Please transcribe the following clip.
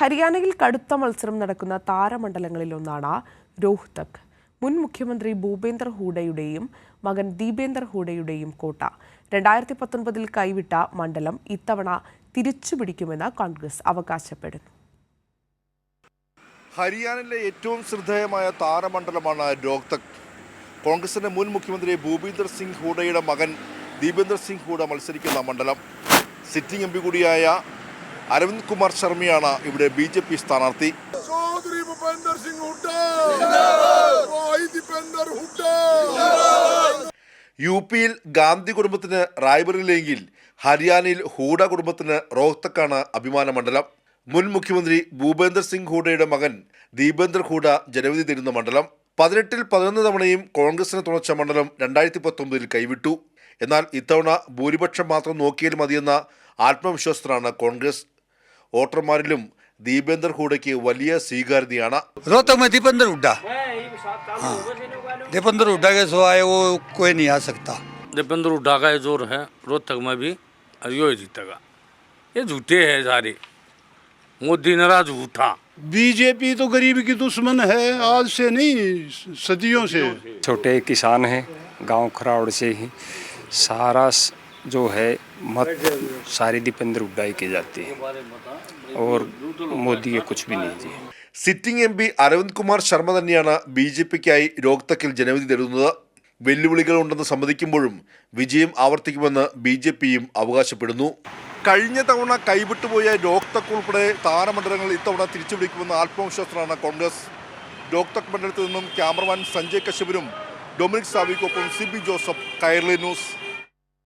ഹരിയാനയിൽ കടുത്ത മത്സരം നടക്കുന്ന താരമണ്ഡലങ്ങളിലൊന്നാണ് രോഹ്തക് മുൻ മുഖ്യമന്ത്രി ഭൂപേന്ദർ ഹൂഡയുടെയും മകൻ ദീപേന്ദർ ഹൂഡയുടെയും കോട്ട. രണ്ടായിരത്തി പത്തൊൻപതിൽ കൈവിട്ട മണ്ഡലം ഇത്തവണ തിരിച്ചുപിടിക്കുമെന്ന് കോൺഗ്രസ് അവകാശപ്പെടുന്നു. ഹരിയാനയിലെ ഏറ്റവും ശ്രദ്ധേയമായ താരമണ്ഡലമാണ് രോഹ്തക് കോൺഗ്രസിന്റെ മുൻ മുഖ്യമന്ത്രി ഭൂപീന്ദർ സിംഗ് ഹൂഡയുടെ മകൻ ദീപേന്ദർ സിംഗ് ഹൂഡ മത്സരിക്കുന്ന മണ്ഡലം. സിറ്റിംഗ് എം കൂടിയായ അരവിന്ദ് കുമാർ ശർമ്മയാണ് ഇവിടെ ബി ജെ പി സ്ഥാനാർത്ഥി. യു പിയിൽ ഗാന്ധി കുടുംബത്തിന് റായ്ബറിലെങ്കിൽ ഹരിയാനയിൽ ഹൂഡ കുടുംബത്തിന് റോഹ്തക്കാണ് അഭിമാന മണ്ഡലം മുൻ മുഖ്യമന്ത്രി ഭൂപേന്ദർ സിംഗ് ഹൂഡയുടെ മകൻ ദീപേന്ദർ ഹൂഡ ജനവിധി തരുന്ന മണ്ഡലം. പതിനെട്ടിൽ പതിനൊന്ന് തവണയും കോൺഗ്രസിന് തുണച്ച മണ്ഡലം രണ്ടായിരത്തി പത്തൊമ്പതിൽ കൈവിട്ടു. എന്നാൽ ഇത്തവണ ഭൂരിപക്ഷം മാത്രം നോക്കിയാൽ മതിയെന്ന ആത്മവിശ്വാസത്തിലാണ് കോൺഗ്രസ്. വോട്ടർമാരിലും ദീപേന്ദർ ഹൂഡയ്ക്ക് വലിയ സ്വീകാര്യതയാണ് रोहतक में दीपेंद्र हुड्डा हाँ दीपेंद्र हुड्डा के सिवाय वो कोई नहीं आ सकता दीपेंद्र हुड्डा का ये जोर है रोहतक में भी और यो ही जीतेगा ये झूठे हैं सारे मोदी नाराज झूठा बीजेपी तो गरीब की दुश्मन है आज से नहीं सदियों से छोटे किसान हैं गांव खरावड़ से ही सारा स- जो है मत सारी दीपेंद्र हुड्डा ही की जाती है और मोदी के कुछ भी नहीं जी sitting M P Arvind Kumar Sharma തന്നെയാണ് ബി ജെ പിക്കായി രോഹ്തക്കിൽ ജനവിധി തരുന്നത് വെല്ലുവിളികൾ ഉണ്ടെന്ന് സമ്മതിക്കുമ്പോഴും വിജയം ആവർത്തിക്കുമെന്ന് ബി ജെ പിയും അവകാശപ്പെടുന്നു കഴിഞ്ഞ തവണ കൈവിട്ടുപോയ രോഹ്തക് ഉൾപ്പെടെ താരമണ്ഡലങ്ങൾ ഇത്തവണ തിരിച്ചുപിടിക്കുമെന്ന ആത്മവിശ്വാസത്തിലാണ് കോൺഗ്രസ് രോഹ്തക് മണ്ഡലത്തിൽ നിന്നും cameraman Sanjay കശ്യപനും Dominic സാവിക്കൊപ്പം C B Joseph Kairali news